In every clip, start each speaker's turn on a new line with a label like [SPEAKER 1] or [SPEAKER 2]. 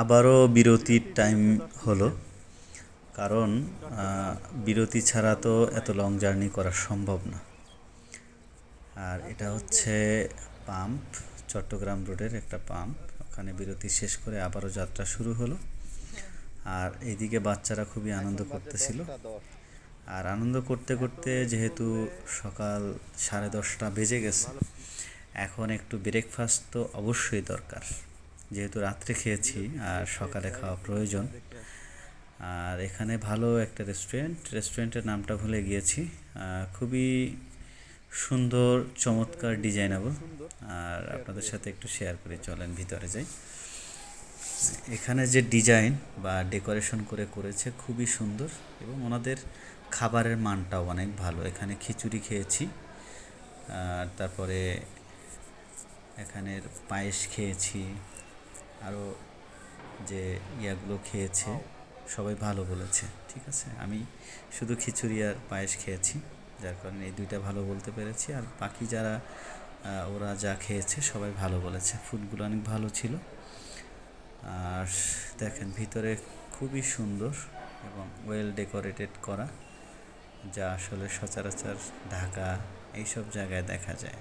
[SPEAKER 1] আবারও বিরতির টাইম হলো। কারণ বিরতি ছাড়া তো এত লং জার্নি করা সম্ভব না। আর এটা হচ্ছে পাম্প, চট্টগ্রাম রোডের একটা পাম্প। ওখানে বিরতি শেষ করে আবারও যাত্রা শুরু হলো। আর এইদিকে বাচ্চারা খুবই আনন্দ করতেছিল। আর আনন্দ করতে করতে যেহেতু সকাল সাড়ে দশটা বেজে গেছে, এখন একটু ব্রেকফাস্ট তো অবশ্যই দরকার। যেহেতু রাত্রে খেয়েছি আর সকালে খাওয়া প্রয়োজন। আর এখানে ভালো একটা রেস্টুরেন্ট রেস্টুরেন্টের নামটা ভুলে গিয়েছি। খুবই সুন্দর, চমৎকার ডিজাইনেবল আর আপনাদের সাথে একটু শেয়ার করে, চলেন ভিতরে যাই। এখানে যে ডিজাইন বা ডেকোরেশন করে করেছে খুবই সুন্দর এবং ওনাদের খাবারের মানটাও অনেক ভালো। এখানে খিচুড়ি খেয়েছি, আর তারপরে এখানের পায়েস খেয়েছি আরও যে ইয়াগুলো খেয়েছে সবাই ভালো বলেছে ঠিক আছে? আমি শুধু খিচুড়ি আর পায়েস খেয়েছি যার কারণে এই দুইটা ভালো বলতে পেরেছি। আর বাকি যারা ওরা যা খেয়েছে সবাই ভালো বলেছে। ফুডগুলো অনেক ভালো ছিল। আর দেখেন ভিতরে খুবই সুন্দর এবং ওয়েল ডেকোরেটেড করা যা আসলে সচরাচর ঢাকা এইসব জায়গায় দেখা যায়।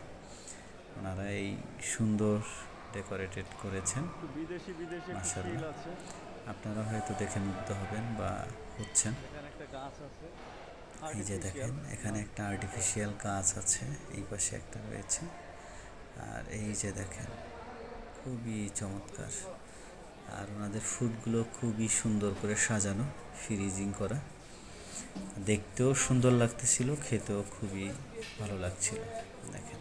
[SPEAKER 1] ওনারা এই সুন্দর ডেকোরেটেড করেছেন। আপনারা হয়তো দেখে মুগ্ধ হবেন বা হচ্ছেন। এই যে দেখেন এখানে একটা আর্টিফিশিয়াল গাছ আছে এই পাশে একটা রয়েছে। আর এই যে দেখেন খুবই চমৎকার। আর ওনাদের ফুডগুলো খুবই সুন্দর করে সাজানো ফ্রিজিং করা। দেখতেও সুন্দর লাগতেছিল খেতেও খুবই ভালো লাগছিল। দেখেন।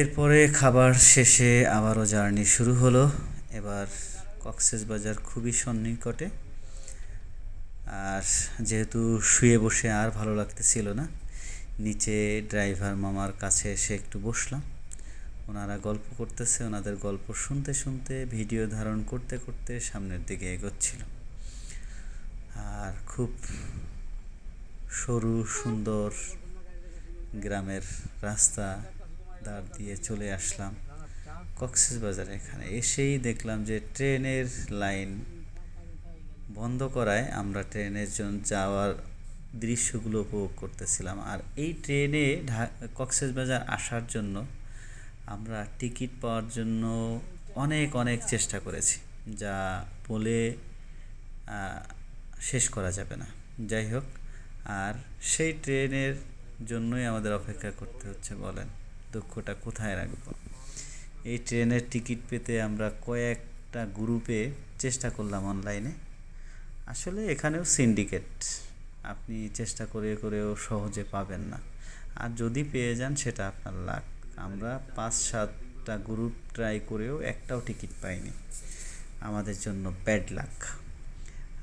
[SPEAKER 1] এরপরে খাবার শেষে আবারও জার্নি শুরু হলো। এবার কক্সেস বাজার খুবই সন্নিকটে। আর যেহেতু শুয়ে বসে আর ভালো লাগতেছিল না, নিচে ড্রাইভার মামার কাছে এসে একটু বসলাম। ওনারা গল্প করতেছে, ওনাদের গল্প শুনতে শুনতে, ভিডিও ধারণ করতে করতে সামনের দিকে এগোচ্ছিল। আর খুব সরু সুন্দর গ্রামের রাস্তা দাঁড় দিয়ে চলে আসলাম কক্সেস বাজারে এখানে। এসেই দেখলাম যে ট্রেনের লাইন বন্ধ করায় আমরা ট্রেনের জন্য যাওয়ার দৃশ্যগুলো উপভোগ করতেছিলাম। আর এই ট্রেনে কক্সেস বাজার আসার জন্য আমরা টিকিট পাওয়ার জন্য অনেক অনেক চেষ্টা করেছি, যা বলে শেষ করা যাবে না। যাই হোক, আর সেই ট্রেনের জন্যই আমাদের অপেক্ষা করতে হচ্ছে, বলেন। দুঃখটা কোথায় রাখব? এই ট্রেনের টিকিট পেতে আমরা কয়েকটা গ্রুপে চেষ্টা করলাম অনলাইনে আসলে এখানেও সিন্ডিকেট আপনি চেষ্টা করে করেও সহজে পাবেন না। আর যদি পেয়ে যান, সেটা আপনার লাক আমরা পাঁচ, সাতটা গ্রুপ ট্রাই করেও একটাও টিকিট পাইনি। আমাদের জন্য ব্যাড লাক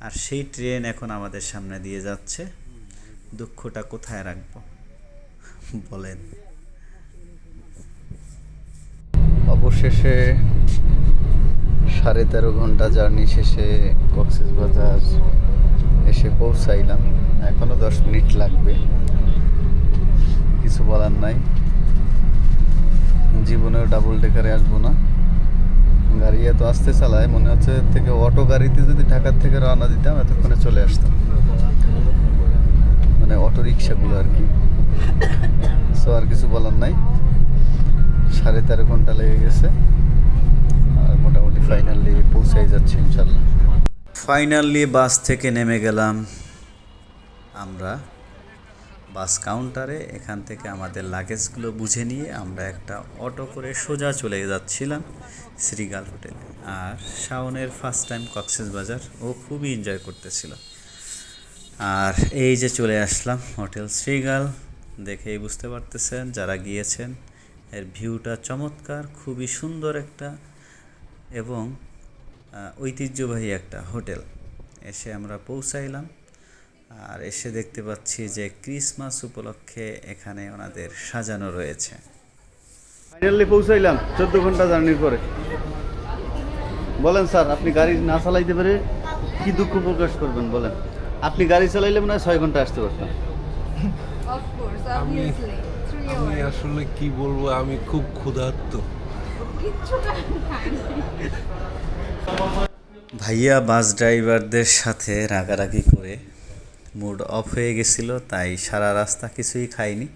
[SPEAKER 1] আর সেই ট্রেন এখন আমাদের সামনে দিয়ে যাচ্ছে। দুঃখটা কোথায় রাখব? বলেন।
[SPEAKER 2] অবশেষে সাড়ে তেরো ঘণ্টা জার্নি শেষে কক্সেস বাজার এসে পৌঁছাইলাম। এখনও দশ মিনিট লাগবে। কিছু বলার নাই। জীবনেও ডাবল ডেকারে আসব না। গাড়ি এত আসতে চালায়, মনে হচ্ছে থেকে অটো গাড়িতে যদি ঢাকার থেকে রওনা দিতাম, এতক্ষণে চলে আসতাম। মানে অটো রিক্সাগুলো আর কি। সো আর কিছু বলার নাই। সাড়ে তেরো ঘণ্টা লেগে গেছে। আর মোটামুটি ফাইনালি পৌঁছাই যাচ্ছে ইনশাল্লাহ
[SPEAKER 1] ফাইনালি বাস থেকে নেমে গেলাম। আমরা বাস কাউন্টারে এখান থেকে আমাদের লাগেজগুলো বুঝে নিয়ে আমরা একটা অটো করে সোজা চলে যাচ্ছিলাম শ্রীগাল হোটেলে আর শাওনের ফার্স্ট টাইম কক্সেস বাজার ও খুবই এনজয় করতেছিল। আর এই যে চলে আসলাম হোটেল শ্রীগাল, দেখেই বুঝতে পারতেছেন, যারা গিয়েছেন এর ভিউটা চমৎকার খুবই সুন্দর একটা এবং ঐতিহ্যবাহী একটা হোটেল। এসে আমরা পৌঁছাইলাম। আর এসে দেখতে পাচ্ছি যে ক্রিসমাস উপলক্ষে এখানে ওনাদের সাজানো রয়েছে।
[SPEAKER 2] ফাইনালি পৌঁছাইলাম চোদ্দ ঘণ্টা জার্নির পরে। বলেন স্যার আপনি গাড়ি না চালাইতে পারে কি দুঃখ প্রকাশ করবেন বলেন? আপনি গাড়ি চালাইলে মনে হয় ছয় ঘণ্টা আসতে
[SPEAKER 3] course,
[SPEAKER 4] আমি. আসলে কি বলব, আমি খুব ক্ষুধার্ত।
[SPEAKER 1] ভাইয়া বাস ড্রাইভারদের সাথে রাগারাগি করে মুড অফ হয়ে গেছিল, তাই সারা রাস্তা কিছুই খাইনি।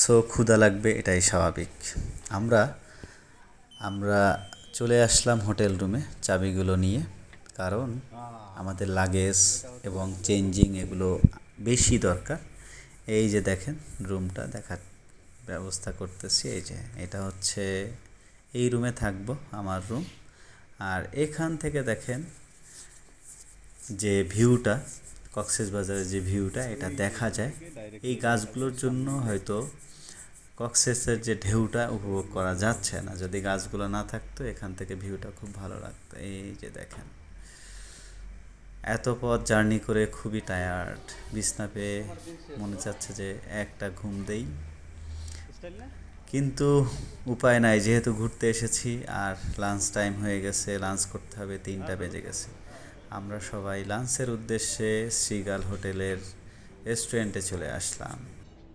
[SPEAKER 1] সো ক্ষুধা লাগবে, এটাই স্বাভাবিক। আমরা আমরা চলে আসলাম হোটেল রুমে চাবিগুলো নিয়ে, কারণ আমাদের লাগেজ এবং চেঞ্জিং এগুলো বেশি দরকার। এই যে দেখেন, রুমটা দেখার ব্যবস্থা করতেছি, এই যে এটা হচ্ছে এই রুমে থাকব আমার রুম আর এখান থেকে দেখেন যে ভিউটা কক্সেস বাজারের যে ভিউটা এটা দেখা যায়। এই গাছগুলোর জন্য হয়তো কক্সেসের যে ঢেউটা উপভোগ করা যাচ্ছে না। যদি গাছগুলো না থাকতো, এখান থেকে ভিউটা খুব ভালো লাগতো। এই যে দেখেন, এত পথ জার্নি করে খুবই টায়ার্ড বিছনা পেয়ে মনে চাচ্ছে যে একটা ঘুম দেই। কিন্তু উপায় নাই যেহেতু ঘুরতে এসেছি আর লাঞ্চ টাইম হয়ে গেছে লাঞ্চ করতে হবে তিনটা বেজে গেছে। আমরা সবাই লাঞ্চের উদ্দেশ্যে শ্রীগাল হোটেলের রেস্টুরেন্টে চলে আসলাম।